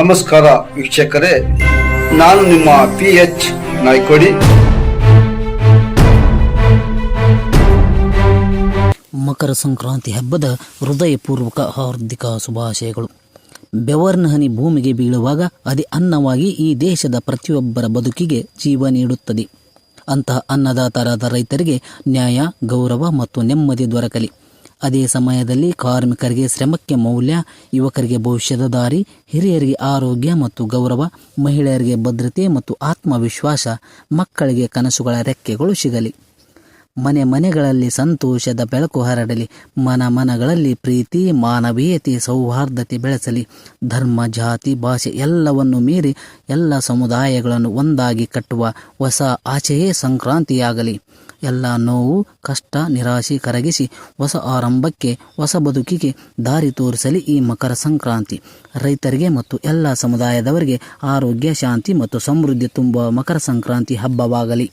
ನಮಸ್ಕಾರ ವೀಕ್ಷಕರೇ, ನಾನು ನಿಮ್ಮ ಪಿ ಎಚ್ ನಾಯ್ಕೋಡಿ. ಮಕರ ಸಂಕ್ರಾಂತಿ ಹಬ್ಬದ ಹೃದಯಪೂರ್ವಕ ಹಾರ್ದಿಕ ಶುಭಾಶಯಗಳು. ಬೆವರ್ನ ಹನಿ ಭೂಮಿಗೆ ಬೀಳುವಾಗ ಅದೇ ಅನ್ನವಾಗಿ ಈ ದೇಶದ ಪ್ರತಿಯೊಬ್ಬರ ಬದುಕಿಗೆ ಜೀವ ನೀಡುತ್ತದೆ. ಅಂತಹ ಅನ್ನದಾತರಾದ ರೈತರಿಗೆ ನ್ಯಾಯ, ಗೌರವ ಮತ್ತು ನೆಮ್ಮದಿ ದೊರಕಲಿ. ಅದೇ ಸಮಯದಲ್ಲಿ ಕಾರ್ಮಿಕರಿಗೆ ಶ್ರಮಕ್ಕೆ ಮೌಲ್ಯ, ಯುವಕರಿಗೆ ಭವಿಷ್ಯದ ದಾರಿ, ಹಿರಿಯರಿಗೆ ಆರೋಗ್ಯ ಮತ್ತು ಗೌರವ, ಮಹಿಳೆಯರಿಗೆ ಭದ್ರತೆ ಮತ್ತು ಆತ್ಮವಿಶ್ವಾಸ, ಮಕ್ಕಳಿಗೆ ಕನಸುಗಳ ರೆಕ್ಕೆಗಳು ಸಿಗಲಿ. ಮನೆ ಮನೆಗಳಲ್ಲಿ ಸಂತೋಷದ ಬೆಳಕು ಹರಡಲಿ. ಮನ ಮನಗಳಲ್ಲಿ ಪ್ರೀತಿ, ಮಾನವೀಯತೆ, ಸೌಹಾರ್ದತೆ ಬೆಳೆಸಲಿ. ಧರ್ಮ, ಜಾತಿ, ಭಾಷೆ ಎಲ್ಲವನ್ನು ಮೀರಿ ಎಲ್ಲ ಸಮುದಾಯಗಳನ್ನು ಒಂದಾಗಿ ಕಟ್ಟುವ ಹೊಸ ಆಚೆಯೇ ಸಂಕ್ರಾಂತಿಯಾಗಲಿ. ಎಲ್ಲ ನೋವು, ಕಷ್ಟ, ನಿರಾಶೆ ಕರಗಿಸಿ ಹೊಸ ಆರಂಭಕ್ಕೆ, ಹೊಸ ಬದುಕಿಗೆ ದಾರಿ ತೋರಿಸಲಿ ಈ ಮಕರ ಸಂಕ್ರಾಂತಿ. ರೈತರಿಗೆ ಮತ್ತು ಎಲ್ಲ ಸಮುದಾಯದವರಿಗೆ ಆರೋಗ್ಯ, ಶಾಂತಿ ಮತ್ತು ಸಮೃದ್ಧಿ ತುಂಬುವ ಮಕರ ಸಂಕ್ರಾಂತಿ ಹಬ್ಬವಾಗಲಿ.